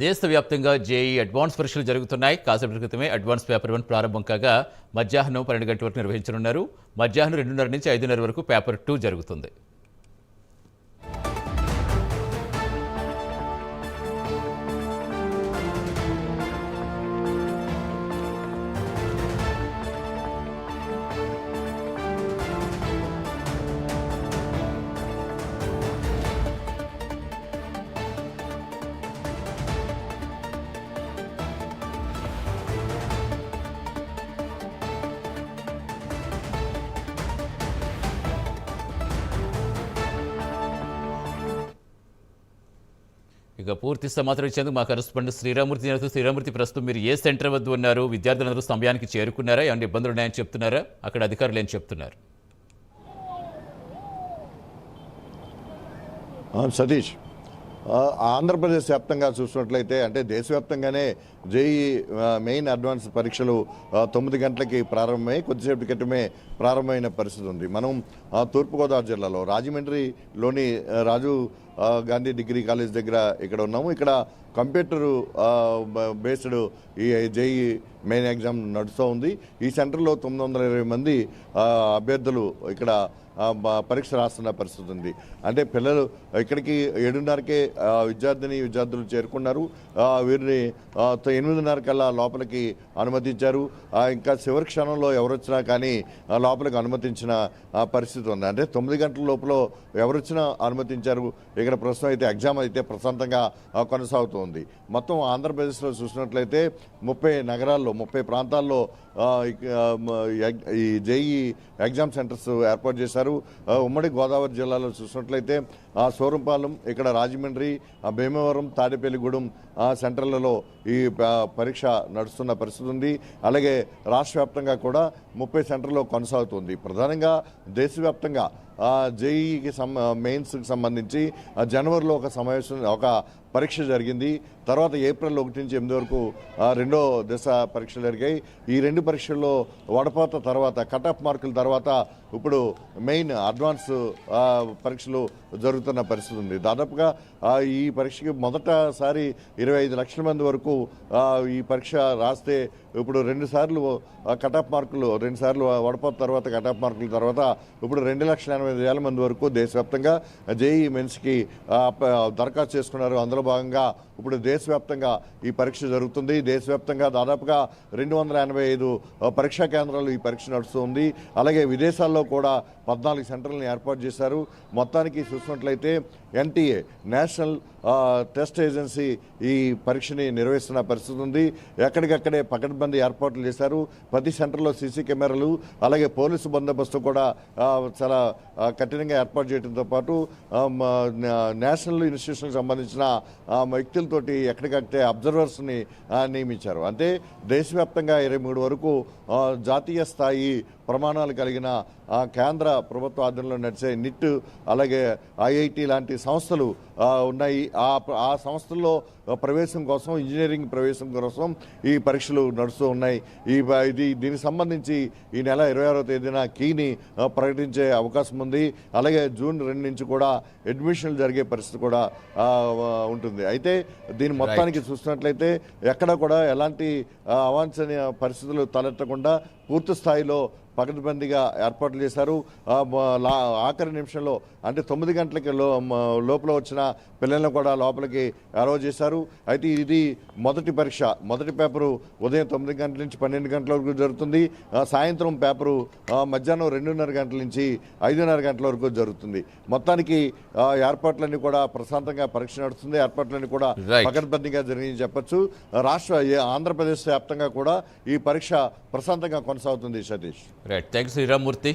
దేశవ్యాప్తంగా JEE advance పరీక్షలు జరుగుతున్నాయి. కాసేపటి క్రితమే అడ్వాన్స్ పేపర్ వన్ ప్రారంభం కాగా మధ్యాహ్నం పన్నెండు గంటల వరకు నిర్వహించనున్నారు. మధ్యాహ్నం రెండున్నర నుంచి ఐదున్నర వరకు పేపర్ టూ జరుగుతుంది. ఇక పూర్తి సమాచారం ఇచ్చేందుకు మా కరెస్పాండెంట్ శ్రీరామూర్తి గారితో శ్రీరామూర్తి ప్రస్తుతం మీరు ఏ సెంటర్ వద్ద ఉన్నారు? విద్యార్థులందరూ సమయానికి చేరుకున్నారా? ఏమైనా ఇబ్బందులు ఉన్నాయని చెప్తున్నారా? అక్కడ అధికారులు ఏం చెప్తున్నారు? సతీష్ ఆ, ఆంధ్రప్రదేశ్ వ్యాప్తంగా చూసినట్లయితే అంటే దేశవ్యాప్తంగానే జేఈ మెయిన్ అడ్వాన్స్ పరీక్షలు తొమ్మిది గంటలకి ప్రారంభమై కొద్దిసేపటి క్రితమే ప్రారంభమైన పరిస్థితి ఉంది. మనం తూర్పుగోదావరి జిల్లాలో రాజమండ్రిలోని రాజు గాంధీ డిగ్రీ కాలేజ్ దగ్గర ఇక్కడ ఉన్నాము. ఇక్కడ కంప్యూటర్ బేస్డ్ ఈ జేఈ మెయిన్ ఎగ్జామ్ నడుస్తూ ఉంది. ఈ సెంటర్లో తొమ్మిది వందల ఇరవై మంది అభ్యర్థులు ఇక్కడ పరీక్ష రాస్తున్న పరిస్థితి ఉంది. అంటే పిల్లలు ఇక్కడికి ఏడున్నరకే విద్యార్థిని విద్యార్థులు చేరుకున్నారు. వీరిని ఎనిమిదిన్నర కల్లా లోపలికి అనుమతించారు. ఇంకా చివరి క్షణంలో ఎవరు వచ్చినా కానీ లోపలికి అనుమతించిన పరిస్థితి ఉంది. అంటే తొమ్మిది గంటల లోపల ఎవరు వచ్చినా అనుమతించారు ఇక్కడ ప్రస్తుతం అయితే ఎగ్జామ్ అయితే ప్రశాంతంగా కొనసాగుతోంది. మొత్తం ఆంధ్రప్రదేశ్లో చూసినట్లయితే ముప్పై నగరాల్లో ముప్పై ప్రాంతాల్లో ఈ జేఈ ఎగ్జామ్ సెంటర్స్ ఏర్పాటు చేశారు. ఉమ్మడి గోదావరి జిల్లాలో చూసినట్లయితే ఆ సోరంపాలెం ఇక్కడ రాజమండ్రి భీమవరం తాడేపల్లిగూడెం ఆ సెంటర్లలో ఈ పరీక్ష నడుస్తున్న పరిస్థితి ఉంది. అలాగే రాష్ట్ర వ్యాప్తంగా కూడా ముప్పై సెంటర్లో కొనసాగుతుంది. ప్రధానంగా దేశవ్యాప్తంగా జేఈకి సం మెయిన్స్కి సంబంధించి జనవరిలో ఒక సమావేశం ఒక పరీక్ష జరిగింది. తర్వాత ఏప్రిల్ ఒకటి నుంచి ఎనిమిది వరకు రెండో దశ పరీక్షలు జరిగాయి. ఈ రెండు పరీక్షల్లో వడపోత తర్వాత కట్ ఆఫ్ మార్కుల తర్వాత ఇప్పుడు మెయిన్ అడ్వాన్స్ పరీక్షలు జరుగుతున్న పరిస్థితి ఉంది. దాదాపుగా ఈ పరీక్షకి మొదటసారి ఇరవై ఐదు లక్షల మంది వరకు ఈ పరీక్ష రాస్తే ఇప్పుడు రెండుసార్లు కట్ ఆఫ్ మార్కులు రెండు సార్లు తర్వాత కట్ ఆఫ్ మార్కుల తర్వాత ఇప్పుడు రెండు లక్షల ఎనభై ఎనిమిది వేల మంది వరకు దేశవ్యాప్తంగా జేఈ మెన్స్కి దరఖాస్తు చేసుకున్నారు. అందులో భాగంగా ఇప్పుడు దేశవ్యాప్తంగా ఈ పరీక్ష జరుగుతుంది. దేశవ్యాప్తంగా దాదాపుగా రెండు వందల ఎనభై ఐదు పరీక్షా కేంద్రాలు ఈ పరీక్ష నడుస్తుంది. అలాగే విదేశాల్లో కూడా పద్నాలుగు సెంటర్లను ఏర్పాటు చేశారు. మొత్తానికి చూసినట్లయితే ఎన్టీఏ నేషనల్ టెస్ట్ ఏజెన్సీ ఈ పరీక్షని నిర్వహిస్తున్న పరిస్థితి ఉంది. ఎక్కడికక్కడే పకడ్బందీ ఏర్పాట్లు చేశారు. ప్రతి సెంటర్లో సీసీ కెమెరాలు అలాగే పోలీసు బందోబస్తు కూడా చాలా కఠినంగా ఏర్పాటు చేయడంతో పాటు నేషనల్ ఇన్స్టిట్యూషన్కి సంబంధించిన ఆ, వ్యక్తులతోటి ఎక్కడికక్కడే అబ్జర్వర్స్ని నియమించారు. అంటే దేశవ్యాప్తంగా ఇరవై మూడు వరకు జాతీయ స్థాయి ప్రమాణాలు కలిగిన ఆ, కేంద్ర ప్రభుత్వ ఆధ్వర్యంలో నడిచే నిట్ అలాగే ఐఐటి లాంటి సంస్థలు ఉన్నాయి. ఆ సంస్థల్లో ప్రవేశం కోసం ఇంజనీరింగ్ ప్రవేశం కోసం ఈ పరీక్షలు నడుస్తూ ఉన్నాయి. ఈ ఇది దీనికి సంబంధించి ఈ నెల ఇరవై ఆరో తేదీన కీని ప్రకటించే అవకాశం ఉంది. అలాగే జూన్ రెండు నుంచి కూడా అడ్మిషన్లు జరిగే పరిస్థితి కూడా ఉంటుంది. అయితే దీని మొత్తానికి చూసినట్లయితే ఎక్కడ కూడా ఎలాంటి అవాంఛనీయ పరిస్థితులు తలెత్తకుండా పూర్తి స్థాయిలో పకడ్బందీగా ఏర్పాట్లు చేశారు. ఆఖరి నిమిషంలో అంటే తొమ్మిది గంటలకి లోపల వచ్చిన పిల్లలను కూడా లోపలికి అలౌ చేశారు. అయితే ఇది మొదటి పరీక్ష. మొదటి పేపరు ఉదయం తొమ్మిది గంటల నుంచి పన్నెండు గంటల వరకు జరుగుతుంది. సాయంత్రం పేపరు మధ్యాహ్నం రెండున్నర గంటల నుంచి ఐదున్నర గంటల వరకు జరుగుతుంది. మొత్తానికి ఏర్పాట్లన్నీ కూడా ప్రశాంతంగా పరీక్ష నడుస్తుంది. ఏర్పాట్లన్నీ కూడా. పకడ్బందీగా జరిగి చెప్పొచ్చు. రాష్ట్ర ఆంధ్రప్రదేశ్ వ్యాప్తంగా కూడా ఈ పరీక్ష ప్రశాంతంగా కొనసాగుతుంది సతీష్ రైట్ థ్యాంక్ శ్రీరామూర్తి